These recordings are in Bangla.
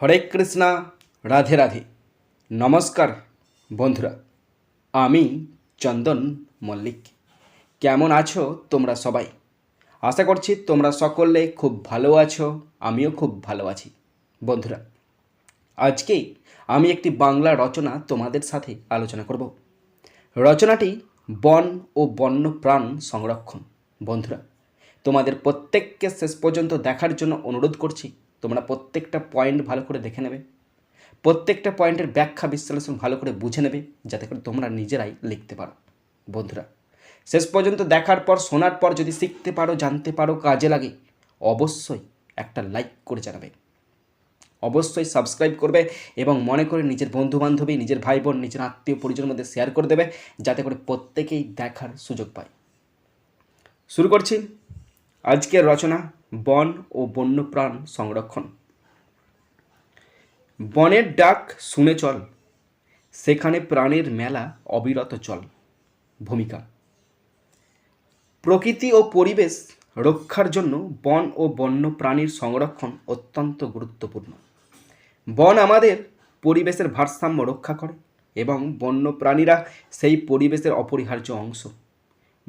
হরে কৃষ্ণা, রাধে রাধে। নমস্কার বন্ধুরা, আমি চন্দন মল্লিক। কেমন আছো তোমরা সবাই? আশা করছি তোমরা সকলে খুব ভালো আছো, আমিও খুব ভালো আছি। বন্ধুরা, আজকে আমি একটি বাংলা রচনা তোমাদের সাথে আলোচনা করব। রচনাটি বন ও বন্য প্রাণ সংরক্ষণ। বন্ধুরা, তোমাদের প্রত্যেককে শেষ পর্যন্ত দেখার জন্য অনুরোধ করছি তোমরা প্রত্যেকটা পয়েন্ট ভালো করে দেখে নেবে। প্রত্যেকটা পয়েন্টের ব্যাখ্যা বিশ্লেষণ ভালো করে বুঝে নেবে, যাতে করে তোমরা নিজেরাই লিখতে পারো। বন্ধুরা, শেষ পর্যন্ত দেখার পর, শোনার পর যদি শিখতে পারো, জানতে পারো, কাজে লাগে, অবশ্যই একটা লাইক করে জানাবে। অবশ্যই সাবস্ক্রাইব করবে এবং মনে করে নিজের বন্ধু বান্ধবী নিজের ভাই বোন নিজের আত্মীয় পরিজনের মধ্যে শেয়ার করে দেবে, যাতে করে প্রত্যেকেই দেখার সুযোগ পায়। শুরু করছি। আজকের রচনা, বন ও বন্যপ্রাণ সংরক্ষণ। বনের ডাক শুনে চল, সেখানে প্রাণের মেলা অবিরত চল, ভূমিকা। প্রকৃতি ও পরিবেশ রক্ষার জন্য বন ও বন্য প্রাণীর সংরক্ষণ অত্যন্ত গুরুত্বপূর্ণ। বন আমাদের পরিবেশের ভারসাম্য রক্ষা করে এবং বন্য প্রাণীরা সেই পরিবেশের অপরিহার্য অংশ।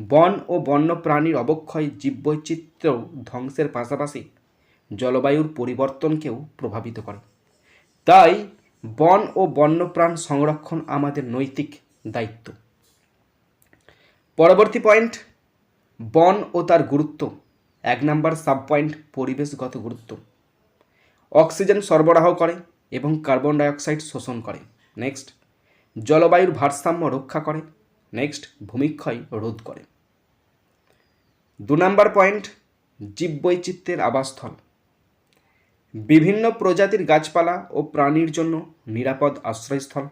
বন ও বন্য প্রাণীর অবক্ষয় জীববৈচিত্র্য ধ্বংসের পাশাপাশি জলবায়ুর পরিবর্তনকেও প্রভাবিত করে। তাই বন ও বন্যপ্রাণ সংরক্ষণ আমাদের নৈতিক দায়িত্ব। পরবর্তী পয়েন্ট, বন ও তার গুরুত্ব। এক নম্বর সাব পয়েন্ট পরিবেশগত গুরুত্ব। অক্সিজেন সরবরাহ করে এবং কার্বন ডাইঅক্সাইড শোষণ করে। নেক্সট, জলবায়ুর ভারসাম্য রক্ষা করে। নেক্সট, ভূমিক্ষয় রোধ করে। দু নম্বর পয়েন্ট, জীববৈচিত্র্যের আবাসস্থল। বিভিন্ন প্রজাতির গাছপালা ও প্রাণীর জন্য নিরাপদ আশ্রয়স্থল।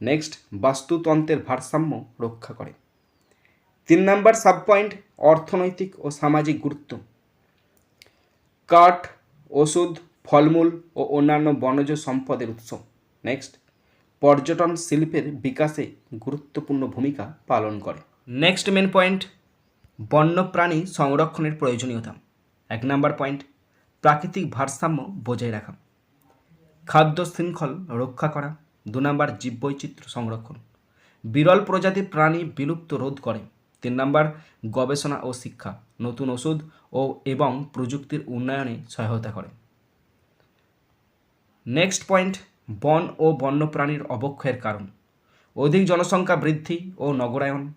নেক্সট, বাস্তুতন্ত্রের ভারসাম্য রক্ষা করে। তিন নম্বর সাব পয়েন্ট অর্থনৈতিক ও সামাজিক গুরুত্ব। কাঠ, ওষুধ, ফলমূল ও অন্যান্য বনজ সম্পদের উৎস। নেক্সট, পর্যটন শিল্পের বিকাশে গুরুত্বপূর্ণ ভূমিকা পালন করে। নেক্সট মেন পয়েন্ট বন্যপ্রাণী সংরক্ষণের প্রয়োজনীয়তা। এক নম্বর পয়েন্ট, প্রাকৃতিক ভারসাম্য বজায় রাখা। খাদ্য শৃঙ্খল রক্ষা করা। দু নম্বর, জীববৈচিত্র্য সংরক্ষণ। বিরল প্রজাতির প্রাণী বিলুপ্ত রোধ করে। তিন নম্বর, গবেষণা ও শিক্ষা। নতুন ওষুধ ও এবং প্রযুক্তির উন্নয়নে সহায়তা করে। নেক্সট পয়েন্ট, বন ও বন্যপ্রাণীর অবক্ষয়ের কারণ। অধিক জনসংখ্যা বৃদ্ধি ও নগরায়ন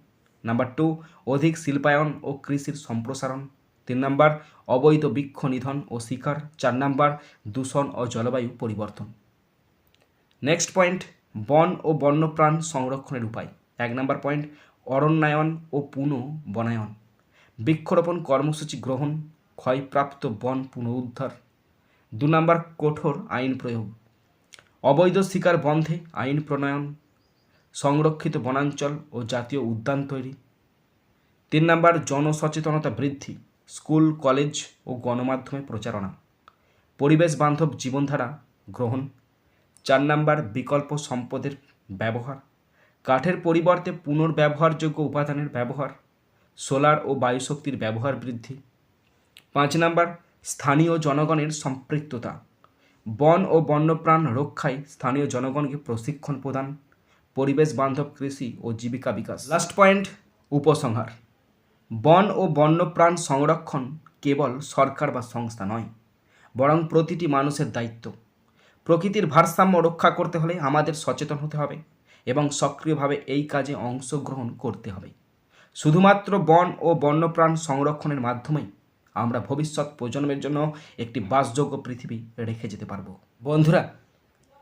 নাম্বার টু অধিক শিল্পায়ন ও কৃষির সম্প্রসারণ। তিন নম্বর, অবৈধ বৃক্ষ নিধন ও শিকার। চার নম্বর, দূষণ ও জলবায়ু পরিবর্তন। নেক্সট পয়েন্ট বন ও বন্যপ্রাণ সংরক্ষণের উপায়। এক নম্বর পয়েন্ট অরণ্যায়ন ও পুনঃ বনায়ন বৃক্ষরোপণ কর্মসূচি গ্রহণ, ক্ষয়প্রাপ্ত বন পুনরুদ্ধার। দু নম্বর, কঠোর আইন প্রয়োগ। অবৈধ শিকার বন্ধে আইন প্রণয়ন। সংরক্ষিত বনাঞ্চল ও জাতীয় উদ্যান তৈরি। তিন নম্বর, জনসচেতনতা বৃদ্ধি, স্কুল, কলেজ ও গণমাধ্যমে প্রচারণা। পরিবেশ বান্ধব জীবনধারা গ্রহণ। চার নম্বর, বিকল্প সম্পদের ব্যবহার। কাঠের পরিবর্তে পুনর্ব্যবহারযোগ্য উপাদানের ব্যবহার। সোলার ও বায়ুশক্তির ব্যবহার বৃদ্ধি। পাঁচ নম্বর, স্থানীয় জনগণের সম্পৃক্ততা। বন ও বন্যপ্রাণ রক্ষায় স্থানীয় জনগণকে প্রশিক্ষণ প্রদান। পরিবেশ বান্ধব কৃষি ও জীবিকা বিকাশ। লাস্ট পয়েন্ট উপসংহার। বন ও বন্যপ্রাণ সংরক্ষণ কেবল সরকার বা সংস্থা নয়, বরং প্রতিটি মানুষের দায়িত্ব। প্রকৃতির ভারসাম্য রক্ষা করতে হলে আমাদের সচেতন হতে হবে এবং সক্রিয়ভাবে এই কাজে অংশগ্রহণ করতে হবে। শুধুমাত্র বন ও বন্যপ্রাণ সংরক্ষণের মাধ্যমেই আমরা ভবিষ্যৎ প্রজন্মের জন্য একটি বাসযোগ্য পৃথিবী রেখে যেতে পারব। বন্ধুরা